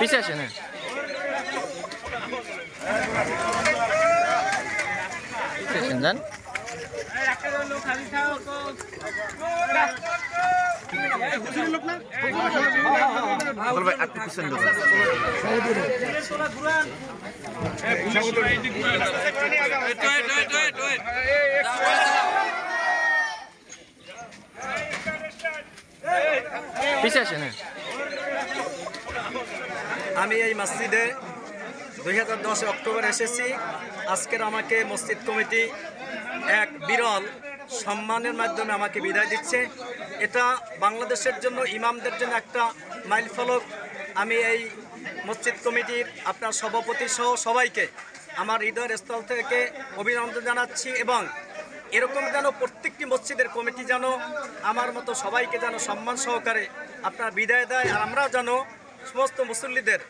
পিছে আসেন হ্যাঁ। পিছে যান। ভাই একটু পিছনে আসেন আমি এই মসজিদে দুই হাজার দশে অক্টোবর এসেছি। আজকের আমাকে মসজিদ কমিটি এক বিরল সম্মানের মাধ্যমে আমাকে বিদায় দিচ্ছে। এটা বাংলাদেশের জন্য, ইমামদের জন্য একটা মাইল ফলক আমি এই মসজিদ কমিটির আপনার সভাপতি সহ সবাইকে আমার হৃদয়ের স্থল থেকে অভিনন্দন জানাচ্ছি এবং এরকম যেন প্রত্যেকটি মসজিদের কমিটি যেন আমার মতো সবাইকে যেন সম্মান সহকারে আপনার বিদায় দেয় আর আমরাও যেন সমস্ত মুসল্লিদের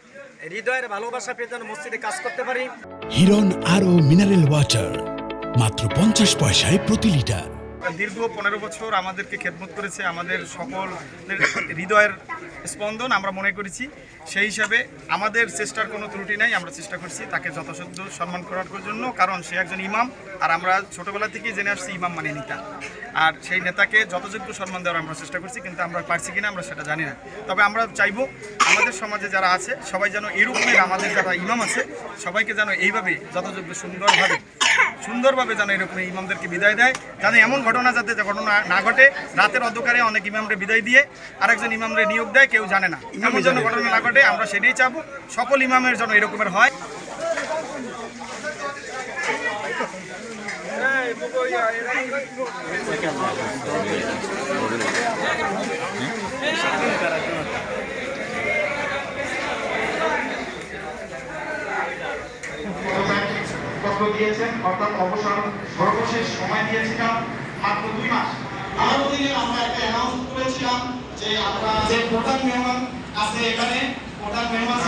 হৃদয়ের ভালোবাসা পেয়ে যেন মসজিদে কাজ করতে পারি। হিরন আরও মিনারেল ওয়াটার, মাত্র পঞ্চাশ পয়সায় প্রতি লিটার। দীর্ঘ পনেরো বছর আমাদেরকে খেদমত করেছে, আমাদের সকলের হৃদয়ের স্পন্দন আমরা মনে করেছি। সেই হিসাবে আমাদের চেষ্টার কোনো ত্রুটি নাই, আমরা চেষ্টা করছি তাকে যথাসাধ্য সম্মান করার জন্য, কারণ সে একজন ইমাম, আর আমরা ছোটবেলা থেকেই জেনে আসছি ইমাম মানে নেতা। আর সেই নেতাকে যথাযোগ্য সম্মান দেওয়ার আমরা চেষ্টা করছি, কিন্তু আমরা পারছি কিনা আমরা সেটা জানি না। তবে আমরা চাইব আমাদের সমাজে যারা আছে, সবাই যেন এরকমের আমাদের যারা ইমাম আছে, সবাইকে যেন এইভাবে যথাযোগ্য সুন্দরভাবে সুন্দরভাবে যেন এরকম ইমামদেরকে বিদায় দেয় যাতে এমন ঘটনা যাতে যে ঘটনা না ঘটে রাতের অন্ধকারে অনেক ইমামরে বিদায় দিয়ে আরেকজন ইমামরে নিয়োগ দেয় কেউ জানে না। এমন যেন ঘটনা না ঘটে আমরা সেটাই চাবো। সকল ইমামের যেন এরকমের হয়। পত্র দিয়েছেন অর্থাৎ অবসর সর্বশেষ সময় দিয়েছিলাম মাত্র দুই মাস। আরও দিনে আমরা একটা অ্যানাউন্স করেছিলাম যে আমরা যে প্রধান মেহমান আছে এখানে প্রধান মেহমান